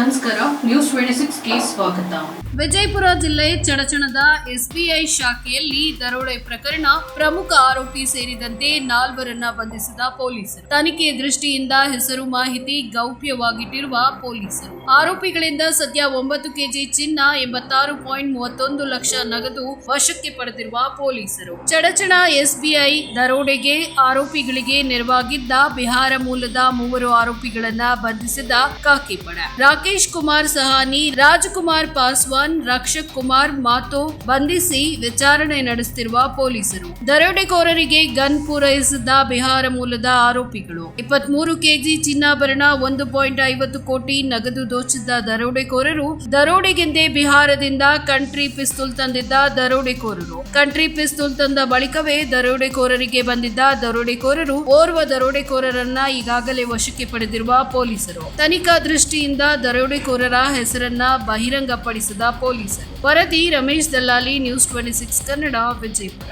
ನಮಸ್ಕಾರ news twenty six K ಸ್ವಾಗತ. ವಿಜಯಪುರ ಜಿಲ್ಲೆ ಚಡಚಣದ ಎಸ್ಬಿಐ ಶಾಖೆಯಲ್ಲಿ ದರೋಡೆ ಪ್ರಕರಣ ಪ್ರಮುಖ ಆರೋಪಿ ಸೇರಿದಂತೆ ನಾಲ್ವರನ್ನ ಬಂಧಿಸಿದ ಪೊಲೀಸರು. ತನಿಖೆ ದೃಷ್ಟಿಯಿಂದ ಹೆಸರು ಮಾಹಿತಿ ಗೌಪ್ಯವಾಗಿಟ್ಟಿರುವ ಪೊಲೀಸರು. ಆರೋಪಿಗಳಿಂದ ಸದ್ಯ ಒಂಬತ್ತು ಕೆಜಿ ಚಿನ್ನ ಎಂಬತ್ತಾರು ಪಾಯಿಂಟ್ ಮೂವತ್ತೊಂದು ಲಕ್ಷ ನಗದು ವಶಕ್ಕೆ ಪಡೆದಿರುವ ಪೊಲೀಸರು. ಚಡಚಣ ಎಸ್ಬಿಐ ದರೋಡೆಗೆ ಆರೋಪಿಗಳಿಗೆ ನೆರವಾಗಿದ್ದ ಬಿಹಾರ ಮೂಲದ ಮೂವರು ಆರೋಪಿಗಳನ್ನ ಬಂಧಿಸಿದ ಖಾಕಿ ಪಡ ರಾಕೇಶ್ ಕುಮಾರ್ ಸಹಾನಿ, ರಾಜಕುಮಾರ್ ಪಾಸ್ವಾನ್, ರಕ್ಷಕ್ ಕುಮಾರ್ ಮಾತೋ ಬಂಧಿಸಿ ವಿಚಾರಣೆ ನಡೆಸುತ್ತಿರುವ ಪೊಲೀಸರು. ದರೋಡೆಕೋರರಿಗೆ ಗನ್ ಪೂರೈಸಿದ್ದ ಬಿಹಾರ ಮೂಲದ ಆರೋಪಿಗಳು. ಇಪ್ಪತ್ಮೂರು ಕೆಜಿ ಚಿನ್ನಾಭರಣ, ಒಂದು ಪಾಯಿಂಟ್ ಐವತ್ತು ಕೋಟಿ ನಗದು ದೋಚಿದ್ದ ದರೋಡೆಕೋರರು ದರೋಡೆಗೆಂದೇ ಬಿಹಾರದಿಂದ ಕಂಟ್ರಿ ಪಿಸ್ತೂಲ್ ತಂದಿದ್ದ ದರೋಡೆಕೋರರು. ಕಂಟ್ರಿ ಪಿಸ್ತೂಲ್ ತಂದ ಬಳಿಕವೇ ದರೋಡೆಕೋರರಿಗೆ ಬಂದಿದ್ದ ದರೋಡೆಕೋರರು ಓರ್ವ ದರೋಡೆಕೋರರನ್ನ ಈಗಾಗಲೇ ವಶಕ್ಕೆ ಪಡೆದಿರುವ ಪೊಲೀಸರು. ತನಿಖಾ ದೃಷ್ಟಿಯಿಂದ ದರೋಡೆಕೋರರ ಹೆಸರನ್ನ ಬಹಿರಂಗಪಡಿಸಿದ ಪೊಲೀಸರು. ವರದಿ Ramesh Dallali news twenty six Kannada Vijayapura.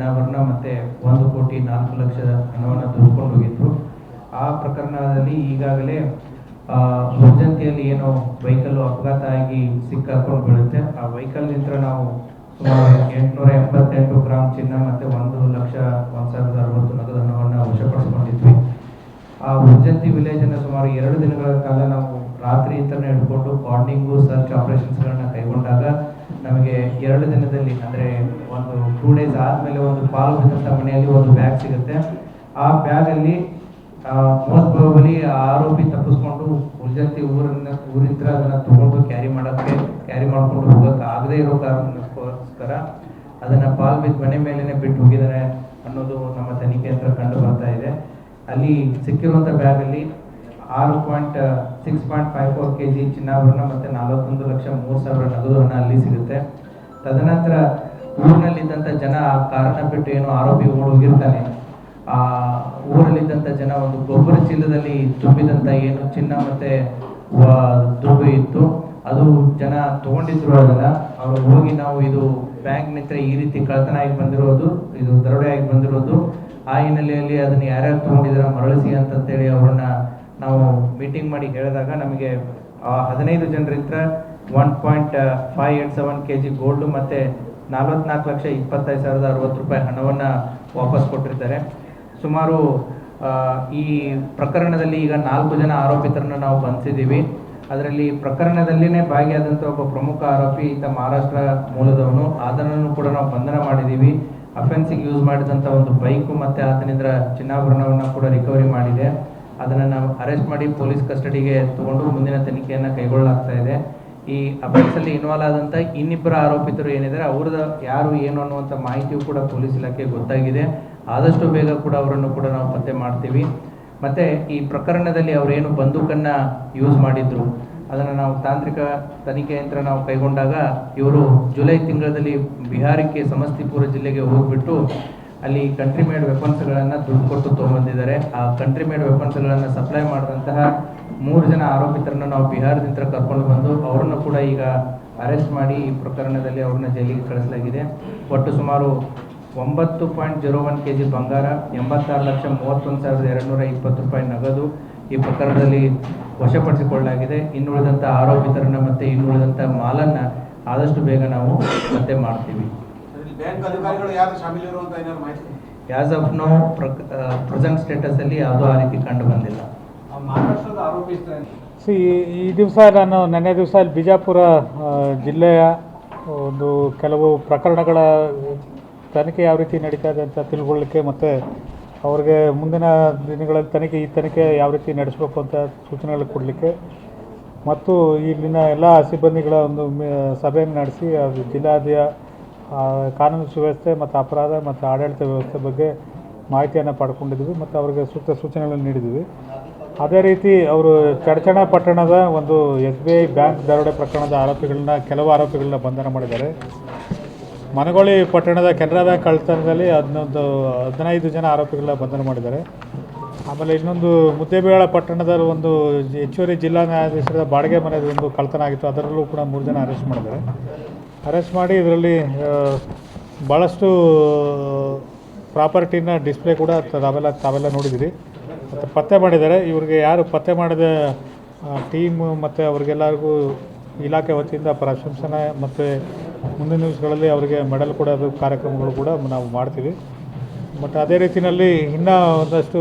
K ಮತ್ತೆ ಒಂದು ಕೋಟಿ ನಾಲ್ಕು ಲಕ್ಷದ ಹಣವನ್ನು ತೆಗೆದುಕೊಂಡು ಹೋಗಿದ್ರು. ಆ ಪ್ರಕರಣದಲ್ಲಿ ಈಗಾಗಲೇ ಆ, ಏನೋ ವೆಹಿಕಲ್ ಅಪಘಾತ ಆಗಿ ಸಿಕ್ಕಾಕೊಂಡು ಬೀಳುತ್ತೆ. ಆ ನಿಂತ್ರ ನಾವು ಸುಮಾರು ಎಂಟುನೂರ ಎಂಬತ್ತೆಂಟು ಗ್ರಾಮ್ ಚಿನ್ನ ಮತ್ತೆ ಒಂದು ಲಕ್ಷ ಒಂದು ಸಾವಿರದ ಅರವತ್ತು ನಗದು ಹಣವನ್ನು ವಶಪಡಿಸ್ಕೊಂಡಿದ್ವಿ. ಆ ಉರ್ಜಂತಿ ವಿಲೇಜ್ ಅನ್ನು ಸುಮಾರು ಎರಡು ದಿನಗಳ ಕಾಲ ನಾವು ರಾತ್ರಿ ಇತರ ಇಟ್ಕೊಂಡು ಮಾರ್ನಿಂಗು ಸರ್ಚ್ ಆಪರೇಷನ್ಸ್ಗಳನ್ನ ಕೈಗೊಂಡಾಗ ನಮಗೆ ಎರಡು ದಿನದಲ್ಲಿ, ಅಂದರೆ ಒಂದು ಟೂ ಡೇಸ್ ಆದಮೇಲೆ ಒಂದು ಪಾಲು ಬಿದ್ದಂಥ ಮನೆಯಲ್ಲಿ ಒಂದು ಬ್ಯಾಗ್ ಸಿಗುತ್ತೆ. ಆ ಬ್ಯಾಗಲ್ಲಿ ಮೋಸ್ಟ್ ಪ್ರಾಬಲಿ ಆರೋಪಿ ತಪ್ಪಿಸ್ಕೊಂಡು ಮುಂಜಾತಿ ಊರನ್ನ ಊರಿಂದ ಅದನ್ನು ತಗೊಂಡು ಕ್ಯಾರಿ ಮಾಡೋಕ್ಕೆ ಕ್ಯಾರಿ ಮಾಡ್ಕೊಂಡು ಹೋಗೋಕೆ ಆಗದೇ ಇರೋ ಕಾರಣಕ್ಕೋಸ್ಕರ ಅದನ್ನು ಪಾಲ್ ಬಿದ್ದ ಮನೆ ಮೇಲೇ ಬಿಟ್ಟು ಹೋಗಿದ್ದಾರೆ ಅನ್ನೋದು ನಮ್ಮ ತನಿಖೆ ಹತ್ರ ಕಂಡು ಬರ್ತಾ ಇದೆ. ಅಲ್ಲಿ ಸಿಕ್ಕಿರುವಂಥ ಬ್ಯಾಗಲ್ಲಿ ಆರು point six point five four K G ಚಿನ್ನಾಭರಣ ಮತ್ತು ನಲವತ್ತೊಂದು ಲಕ್ಷ ಮೂರು ಸಾವಿರ ನಗದು ಹಣ ಅಲ್ಲಿ ಸಿಗುತ್ತೆ. ತದನಂತರ ಊರಿನಲ್ಲಿದ್ದಂಥ ಜನ ಆ ಕಾರಣ ಬಿಟ್ಟು ಏನು ಆರೋಪಿ ಓಡೋಗಿರ್ತಾನೆ ಆ ಊರಲ್ಲಿದ್ದಂಥ ಜನ ಒಂದು ಗೊಬ್ಬರ ಚೀಲದಲ್ಲಿ ತುಂಬಿದಂಥ ಏನು ಚಿನ್ನ ಮತ್ತು ದುಡ್ಡು ಇತ್ತು. ಅದು ಜನ ತಗೊಂಡಿದ್ರು ಅದನ್ನ. ಅವರು ಹೋಗಿ ನಾವು ಇದು ಬ್ಯಾಂಕ್ ನಿಂತ ಈ ರೀತಿ ಕಳ್ತನ ಆಗಿ ಬಂದಿರೋದು, ಇದು ದರೋಡೆ ಆಗಿ ಬಂದಿರೋದು. ಆ ಹಿನ್ನೆಲೆಯಲ್ಲಿ ಅದನ್ನ ಯಾರ್ಯಾರು ತಗೊಂಡಿದ್ರ ಮರಳಿಸಿ ಅಂತಂತೇಳಿ ಅವ್ರನ್ನ ನಾವು ಮೀಟಿಂಗ್ ಮಾಡಿ ಹೇಳಿದಾಗ ನಮಗೆ ಹದಿನೈದು ಜನರಿಂದ one point five eight seven K G gold ಮತ್ತು ನಲ್ವತ್ನಾಲ್ಕು ಲಕ್ಷ ಇಪ್ಪತ್ತೈದು ಸಾವಿರದ ಅರವತ್ತು ರೂಪಾಯಿ ಹಣವನ್ನು ವಾಪಸ್ ಕೊಟ್ಟಿರ್ತಾರೆ. ಸುಮಾರು ಈ ಪ್ರಕರಣದಲ್ಲಿ ಈಗ ನಾಲ್ಕು ಜನ ಆರೋಪಿತರನ್ನು ನಾವು ಬಂಧಿಸಿದ್ದೀವಿ ಅದರಲ್ಲಿ ಪ್ರಕರಣದಲ್ಲಿನೇ ಭಾಗಿಯಾದಂಥ ಒಬ್ಬ ಪ್ರಮುಖ ಆರೋಪಿ ಈತ ಮಹಾರಾಷ್ಟ್ರ ಮೂಲದವನು. ಆತನನ್ನು ಕೂಡ ನಾವು ಬಂಧನ ಮಾಡಿದ್ದೀವಿ. ಅಫೆನ್ಸಿಗೆ ಯೂಸ್ ಮಾಡಿದಂಥ ಒಂದು ಬೈಕು ಮತ್ತು ಆತನಿಂದ ಚಿನ್ನಾಭರಣವನ್ನು ಕೂಡ ರಿಕವರಿ ಮಾಡಿದೆ. ಅದನ್ನು ನಾವು ಅರೆಸ್ಟ್ ಮಾಡಿ ಪೊಲೀಸ್ ಕಸ್ಟಡಿಗೆ ತಗೊಂಡು ಮುಂದಿನ ತನಿಖೆಯನ್ನು ಕೈಗೊಳ್ಳಲಾಗ್ತಾ ಇದೆ. ಈ ಅಫೆನ್ಸಲ್ಲಿ ಇನ್ವಾಲ್ವ್ ಆದಂಥ ಇನ್ನಿಬ್ಬರ ಆರೋಪಿತರು ಏನಿದ್ದಾರೆ ಅವ್ರದ್ದು ಯಾರು, ಏನು ಅನ್ನುವಂಥ ಮಾಹಿತಿಯು ಕೂಡ ಪೊಲೀಸ್ ಇಲಾಖೆ ಗೊತ್ತಾಗಿದೆ. ಆದಷ್ಟು ಬೇಗ ಕೂಡ ಅವರನ್ನು ಕೂಡ ನಾವು ಪತ್ತೆ ಮಾಡ್ತೀವಿ. ಮತ್ತು ಈ ಪ್ರಕರಣದಲ್ಲಿ ಅವರೇನು ಬಂದೂಕನ್ನು ಯೂಸ್ ಮಾಡಿದ್ರು, ಅದನ್ನು ನಾವು ತಾಂತ್ರಿಕ ತನಿಖೆ ಯಂತ್ರ ನಾವು ಕೈಗೊಂಡಾಗ ಇವರು ಜುಲೈ ತಿಂಗಳಲ್ಲಿ ಬಿಹಾರಕ್ಕೆ ಸಮಸ್ತಿಪುರ ಜಿಲ್ಲೆಗೆ ಹೋಗ್ಬಿಟ್ಟು ಅಲ್ಲಿ ಕಂಟ್ರಿ ಮೇಡ್ ವೆಪನ್ಸ್ಗಳನ್ನು ದುಡ್ಡು ಕೊಟ್ಟು ತೊಗೊಂಬಂದಿದ್ದಾರೆ ಆ ಕಂಟ್ರಿ ಮೇಡ್ ವೆಪನ್ಸ್ಗಳನ್ನು ಸಪ್ಲೈ ಮಾಡಿದಂತಹ ಮೂರು ಜನ ಆರೋಪಿತರನ್ನು ನಾವು ಬಿಹಾರದಿಂದ ಕರ್ಕೊಂಡು ಬಂದು ಅವರನ್ನು ಕೂಡ ಈಗ ಅರೆಸ್ಟ್ ಮಾಡಿ ಈ ಪ್ರಕರಣದಲ್ಲಿ ಅವ್ರನ್ನ ಜೈಲಿಗೆ ಕಳಿಸಲಾಗಿದೆ. ಒಟ್ಟು ಸುಮಾರು ಒಂಬತ್ತು point zero one K G ಬಂಗಾರ, ಎಂಬತ್ತಾರು ಲಕ್ಷ ಮೂವತ್ತೊಂದು ಸಾವಿರದ ಎರಡುನೂರ ಇಪ್ಪತ್ತು ರೂಪಾಯಿ ನಗದು ಈ ಪ್ರಕರಣದಲ್ಲಿ ವಶಪಡಿಸಿಕೊಳ್ಳಲಾಗಿದೆ. ಇನ್ನುಳಿದಂಥ ಆರೋಪಿತರನ್ನು ಮತ್ತು ಇನ್ನುಳಿದಂಥ ಮಾಲನ್ನು ಆದಷ್ಟು ಬೇಗ ನಾವು ಪತ್ತೆ ಮಾಡ್ತೀವಿ. ಬ್ಯಾಂಕ್ ಅಧಿಕಾರಿಗಳು ಯಾರು ಶಾಮೀಲ್ ಇರುವಂತ ಏನಾದ್ರು ಮಾಹಿತಿ? ಆಸ್ ಆಫ್ ನೋ ಪ್ರೆಸೆಂಟ್ ಸ್ಟೇಟಸಲ್ಲಿ ಯಾವುದೋ ಆ ರೀತಿ ಕಂಡು ಬಂದಿಲ್ಲ. ಆ ಮಹಾರಾಷ್ಟ್ರದ ಆರೋಪಿ ಸಿ ಈ ದಿವಸ ನಾನು ನೆನ್ನೆ ದಿವಸ ಅಲ್ಲಿ ಬಿಜಾಪುರ ಜಿಲ್ಲೆಯ ಒಂದು ಕೆಲವು ಪ್ರಕರಣಗಳ ತನಿಖೆ ಯಾವ ರೀತಿ ನಡೀತಾ ಇದೆ ಅಂತ ತಿಳ್ಕೊಳ್ಳಿಕ್ಕೆ ಮತ್ತು ಅವ್ರಿಗೆ ಮುಂದಿನ ದಿನಗಳಲ್ಲಿ ತನಿಖೆ ಈ ತನಿಖೆ ಯಾವ ರೀತಿ ನಡೆಸಬೇಕು ಅಂತ ಸೂಚನೆಗಳು ಕೊಡಲಿಕ್ಕೆ ಮತ್ತು ಇಲ್ಲಿನ ಎಲ್ಲ ಸಿಬ್ಬಂದಿಗಳ ಒಂದು ಮೇ- ಸಭೆಯನ್ನು ನಡೆಸಿ ಅದು ಜಿಲ್ಲಾದ್ಯ ಆ, ಕಾನೂನು ಸುವ್ಯವಸ್ಥೆ ಮತ್ತು ಅಪರಾಧ ಮತ್ತು ಆಡಳಿತ ವ್ಯವಸ್ಥೆ ಬಗ್ಗೆ ಮಾಹಿತಿಯನ್ನು ಪಡ್ಕೊಂಡಿದ್ವಿ ಮತ್ತು ಅವರಿಗೆ ಸೂಕ್ತ ಸೂಚನೆಗಳನ್ನು ನೀಡಿದ್ವಿ. ಅದೇ ರೀತಿ ಅವರು ಚಡಚಣ ಪಟ್ಟಣದ ಒಂದು ಎಸ್ ಬಿ ಐ ಬ್ಯಾಂಕ್ ದರೋಡೆ ಪ್ರಕರಣದ ಆರೋಪಿಗಳನ್ನ ಕೆಲವು ಆರೋಪಿಗಳನ್ನ ಬಂಧನ ಮಾಡಿದ್ದಾರೆ. ಮನಗೋಳಿ ಪಟ್ಟಣದ ಕೆನರಾ ಬ್ಯಾಂಕ್ ಕಳ್ಳತನದಲ್ಲಿ ಹದಿನೊಂದು, ಹದಿನೈದು ಜನ ಆರೋಪಿಗಳನ್ನ ಬಂಧನ ಮಾಡಿದ್ದಾರೆ. ಆಮೇಲೆ ಇನ್ನೊಂದು ಮುದ್ದೇಬೇಳ ಪಟ್ಟಣದ ಒಂದು ಹೆಚ್ಚುವರಿ ಜಿಲ್ಲಾ ನ್ಯಾಯಾಧೀಶರ ಬಾಡಿಗೆ ಮನೆಯ ಒಂದು ಕಳ್ಳತನ ಆಗಿತ್ತು. ಅದರಲ್ಲೂ ಕೂಡ ಮೂರು ಜನ ಅರೆಸ್ಟ್ ಮಾಡಿದ್ದಾರೆ. ಅರೆಸ್ಟ್ ಮಾಡಿ ಇದರಲ್ಲಿ ಭಾಳಷ್ಟು ಪ್ರಾಪರ್ಟಿನ ಡಿಸ್ಪ್ಲೇ ಕೂಡ ತಾವೆಲ್ಲ ತಾವೆಲ್ಲ ನೋಡಿದ್ದೀರಿ. ಮತ್ತು ಪತ್ತೆ ಮಾಡಿದ್ದಾರೆ. ಇವ್ರಿಗೆ ಯಾರು ಪತ್ತೆ ಮಾಡಿದ ಟೀಮ್ ಮತ್ತು ಅವ್ರಿಗೆಲ್ಲರಿಗೂ ಇಲಾಖೆ ವತಿಯಿಂದ ಪ್ರಶಂಸನೆ ಮತ್ತು ಮುಂದಿನ ದಿವಸಗಳಲ್ಲಿ ಅವರಿಗೆ ಮೆಡಲ್ ಕೊಡೋದು ಕಾರ್ಯಕ್ರಮಗಳು ಕೂಡ ನಾವು ಮಾಡ್ತೀವಿ. ಬಟ್ ಅದೇ ರೀತಿಯಲ್ಲಿ ಇನ್ನೂ ಒಂದಷ್ಟು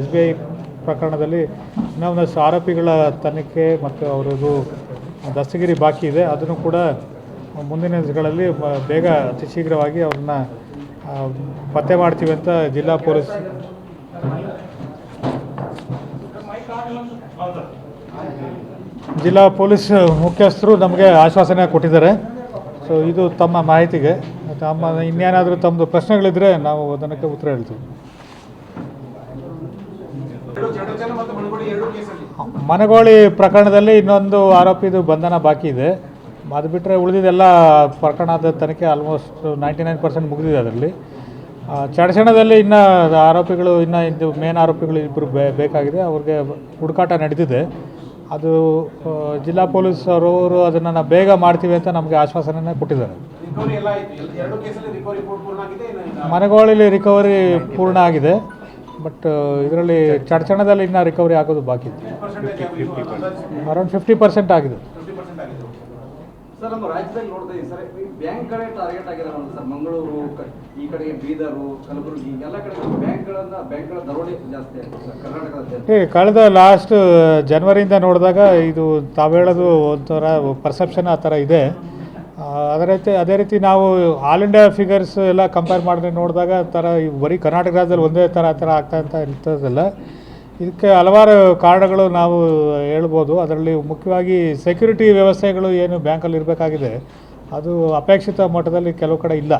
ಎಸ್ ಬಿ ಐ ಪ್ರಕರಣದಲ್ಲಿ ಇನ್ನೂ ಒಂದಷ್ಟು ಆರೋಪಿಗಳ ತನಿಖೆ ಮತ್ತು ಅವರದು ದಸ್ತಗಿರಿ ಬಾಕಿ ಇದೆ. ಅದನ್ನು ಕೂಡ ಮುಂದಿನ ದಿನಗಳಲ್ಲಿ ಬೇಗ ಅತಿ ಶೀಘ್ರವಾಗಿ ಅವ್ರನ್ನ ಪತ್ತೆ ಮಾಡ್ತೀವಿ ಅಂತ ಜಿಲ್ಲಾ ಪೊಲೀಸ್ ಜಿಲ್ಲಾ ಪೊಲೀಸ್ ಮುಖ್ಯಸ್ಥರು ನಮಗೆ ಆಶ್ವಾಸನೆ ಕೊಟ್ಟಿದ್ದಾರೆ. ಸೊ ಇದು ತಮ್ಮ ಮಾಹಿತಿಗೆ. ತಮ್ಮ ಇನ್ನೇನಾದರೂ ತಮ್ಮದು ಪ್ರಶ್ನೆಗಳಿದ್ದರೆ ನಾವು ಅದಕ್ಕೆ ಉತ್ತರ ಹೇಳ್ತೀವಿ. ಮನಗೋಳಿ ಪ್ರಕರಣದಲ್ಲಿ ಇನ್ನೊಂದು ಆರೋಪಿದು ಬಂಧನ ಬಾಕಿ ಇದೆ. ಅದು ಬಿಟ್ಟರೆ ಉಳಿದಿದ್ದೆಲ್ಲ ಪ್ರಕರಣದ ತನಿಖೆ ಆಲ್ಮೋಸ್ಟ್ ನೈಂಟಿ ನೈನ್ ಪರ್ಸೆಂಟ್ ಮುಗಿದಿದೆ ಅದರಲ್ಲಿ. ಚಡಚಣದಲ್ಲಿ ಇನ್ನು ಆರೋಪಿಗಳು ಇನ್ನು ಇದು ಮೇನ್ ಆರೋಪಿಗಳು ಇಬ್ಬರು ಬೇಕಾಗಿದೆ. ಅವ್ರಿಗೆ ಹುಡುಕಾಟ ನಡೆದಿದೆ ಅದು ಜಿಲ್ಲಾ ಪೊಲೀಸ್ ಅವರು ಅದನ್ನು ನಾವು ಬೇಗ ಮಾಡ್ತೀವಿ ಅಂತ ನಮಗೆ ಆಶ್ವಾಸನೆ ಕೊಟ್ಟಿದ್ದಾರೆ. ಮನೆಗಳಲ್ಲಿ ರಿಕವರಿ ಪೂರ್ಣ ಆಗಿದೆ ಬಟ್ ಇದರಲ್ಲಿ ಚಡಚಣದಲ್ಲಿ ಇನ್ನೂ ರಿಕವರಿ ಆಗೋದು ಬಾಕಿ ಇದೆ. ಅರೌಂಡ್ ಫಿಫ್ಟಿ ಪರ್ಸೆಂಟ್ ಆಗಿದೆ. ಸರ್, ನಮ್ಮ ರಾಜ್ಯದಲ್ಲಿ ನೋಡ್ತಾ ಇದ್ದೀವಿ ಸರ್, ಈ ಕಡೆ ಟಾರ್ಗೆಟ್ ಆಗಿದಾರಲ್ಲ ಸರ್, ಮಂಗಳೂರು ಈ ಕಡೆ ಬೀದರು, ಕಲಬುರಗಿ ಎಲ್ಲ ಕಡೆ ಬ್ಯಾಂಕ್ಗಳನ್ನ, ಬ್ಯಾಂಕ್ಗಳ ದರೋಡೆ ಜಾಸ್ತಿ ಆಗ್ತದೆ ಸರ್, ಕರ್ನಾಟಕದಾದ್ಯಂತ. ಏ, ಕಳೆದ ಲಾಸ್ಟ್ ಜನವರಿಯಿಂದ ನೋಡಿದಾಗ ಇದು ತಾವು ಹೇಳೋದು ಒಂಥರ ಪರ್ಸೆಪ್ಷನ್ ಆ ಥರ ಇದೆ. ಅದೇ ರೀತಿ ಅದೇ ರೀತಿ ನಾವು ಆಲ್ ಇಂಡಿಯಾ ಫಿಗರ್ಸ್ ಎಲ್ಲ ಕಂಪೇರ್ ಮಾಡಿದ್ರೆ ನೋಡಿದಾಗ ಥರ ಬರೀ ಕರ್ನಾಟಕ ರಾಜ್ಯದಲ್ಲಿ ಒಂದೇ ಥರ, ಆ ಥರ ಆಗ್ತಾ ಅಂತ ಇರ್ತದಲ್ಲ. ಇದಕ್ಕೆ ಹಲವಾರು ಕಾರಣಗಳು ನಾವು ಹೇಳ್ಬೋದು. ಅದರಲ್ಲಿ ಮುಖ್ಯವಾಗಿ ಸೆಕ್ಯೂರಿಟಿ ವ್ಯವಸ್ಥೆಗಳು ಏನು ಬ್ಯಾಂಕಲ್ಲಿ ಇರಬೇಕಾಗಿದೆ ಅದು ಅಪೇಕ್ಷಿತ ಮಟ್ಟದಲ್ಲಿ ಕೆಲವು ಕಡೆ ಇಲ್ಲ.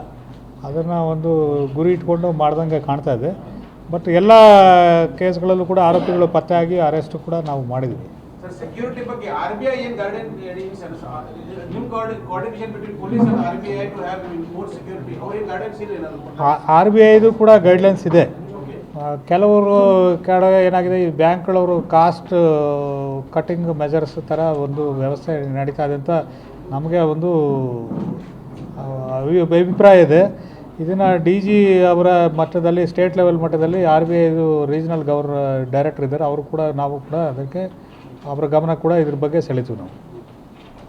ಅದನ್ನು ಒಂದು ಗುರಿ ಇಟ್ಕೊಂಡು ಮಾಡ್ದಂಗೆ ಕಾಣ್ತಾ ಇದೆ. ಬಟ್ ಎಲ್ಲ ಕೇಸ್ಗಳಲ್ಲೂ ಕೂಡ ಆರೋಪಿಗಳು ಪತ್ತೆಯಾಗಿ ಅರೆಸ್ಟ್ ಕೂಡ ನಾವು ಮಾಡಿದ್ವಿ. ಆರ್ ಬಿ ಐದು ಕೂಡ ಗೈಡ್ಲೈನ್ಸ್ ಇದೆ. ಕೆಲವರು ಕಡೆ ಏನಾಗಿದೆ, ಈ ಬ್ಯಾಂಕ್ಗಳವರು ಕಾಸ್ಟ್ ಕಟ್ಟಿಂಗ್ ಮೆಜರ್ಸ್ ಥರ ಒಂದು ವ್ಯವಸ್ಥೆ ನಡೀತಾ ಇದೆ ಅಂತ ನಮಗೆ ಒಂದು ಅಭಿಪ್ರಾಯ ಇದೆ. ಇದನ್ನು ಡಿ ಜಿ ಅವರ ಮಟ್ಟದಲ್ಲಿ ಸ್ಟೇಟ್ ಲೆವೆಲ್ ಮಟ್ಟದಲ್ಲಿ ಆರ್ ಬಿ ಐದು ರೀಜನಲ್ ಗವರ್ ಡೈರೆಕ್ಟರ್ ಇದ್ದಾರೆ. ಅವರು ಕೂಡ, ನಾವು ಕೂಡ ಅದಕ್ಕೆ ಅವರ ಗಮನ ಕೂಡ ಇದ್ರ ಬಗ್ಗೆ ಸೆಳಿತೀವಿ ನಾವು.